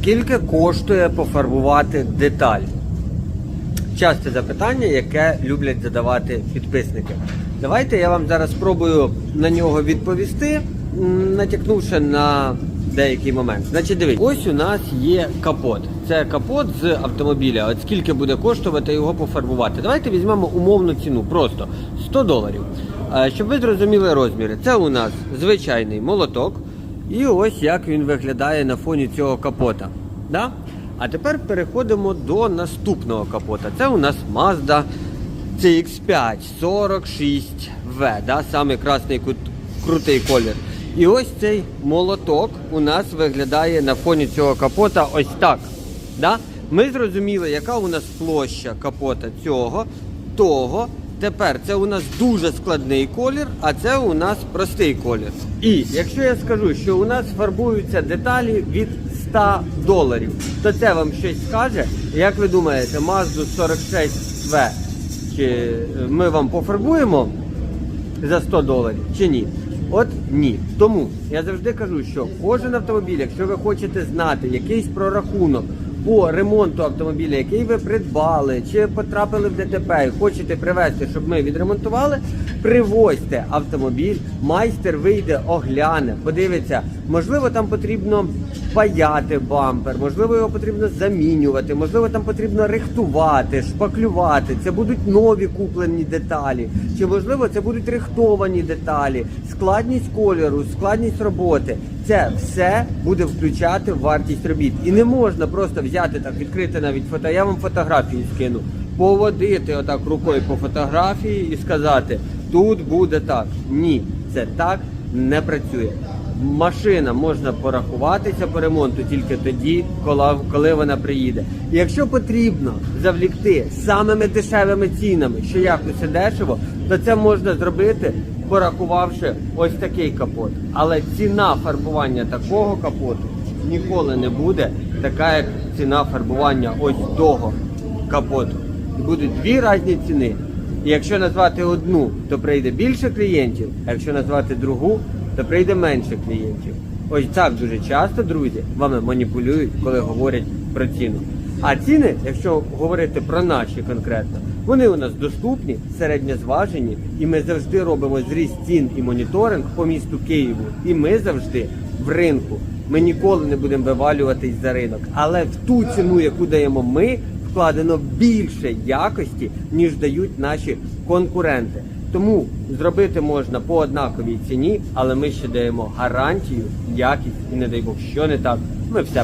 Скільки коштує пофарбувати деталь? Часте запитання, яке люблять задавати підписники. Давайте я вам зараз спробую на нього відповісти, натякнувши на деякий момент. Значить, дивіться, ось у нас є капот. Це капот з автомобіля. От скільки буде коштувати його пофарбувати? Давайте візьмемо умовну ціну, просто 100 доларів. Е, Щоб ви зрозуміли розміри, це у нас звичайний молоток. І ось як він виглядає на фоні цього капота. Да? А тепер переходимо до наступного капота. Це у нас Mazda CX5 46V, да? самий красний крутий колір. І ось цей молоток у нас виглядає на фоні цього капота ось так. Да? Ми зрозуміли, яка у нас площа капота цього, того. Тепер це у нас дуже складний колір, а це у нас простий колір. І якщо я скажу, що у нас фарбуються деталі від 100 доларів, то це вам щось скаже. Як ви думаєте, Mazda 46V, чи е, ми вам пофарбуємо за 100 доларів чи ні? От ні. Тому я завжди кажу, що кожен автомобіль, якщо ви хочете знати якийсь прорахунок по ремонту автомобіля, який ви придбали, чи потрапили в ДТП і хочете привезти, щоб ми відремонтували, привозьте. Автомобіль, майстер вийде, огляне, подивиться, можливо, там потрібно паяти бампер, можливо, його потрібно замінювати, можливо, там потрібно рихтувати, шпаклювати. Це будуть нові куплені деталі, чи можливо це будуть рихтовані деталі, складність кольору, складність роботи. Це все буде включати вартість робіт. І не можна просто взяти так, відкрити навіть фото. Я вам фотографії скину, поводити отак рукою по фотографії і сказати, тут буде так. Ні, це так не працює. Машина можна порахуватися по ремонту тільки тоді, коли, вона приїде. Якщо потрібно завлікти самими дешевими цінами, що якось дешево, то це можна зробити, порахувавши ось такий капот. Але ціна фарбування такого капоту ніколи не буде така, як ціна фарбування ось того капоту. Будуть дві різні ціни. І якщо назвати одну, то прийде більше клієнтів, а якщо назвати другу, то прийде менше клієнтів. Ось так дуже часто, друзі, вами маніпулюють, коли говорять про ціну. А ціни, якщо говорити про наші конкретно, вони у нас доступні, середньозважені, і ми завжди робимо зріст цін і моніторинг по місту Києву. І ми завжди в ринку. Ми ніколи не будемо вивалюватись за ринок. Але в ту ціну, яку даємо ми, вкладено більше якості, ніж дають наші конкуренти. Тому зробити можна по однаковій ціні, але ми ще даємо гарантію, якість і не дай Бог, що не так. Ми все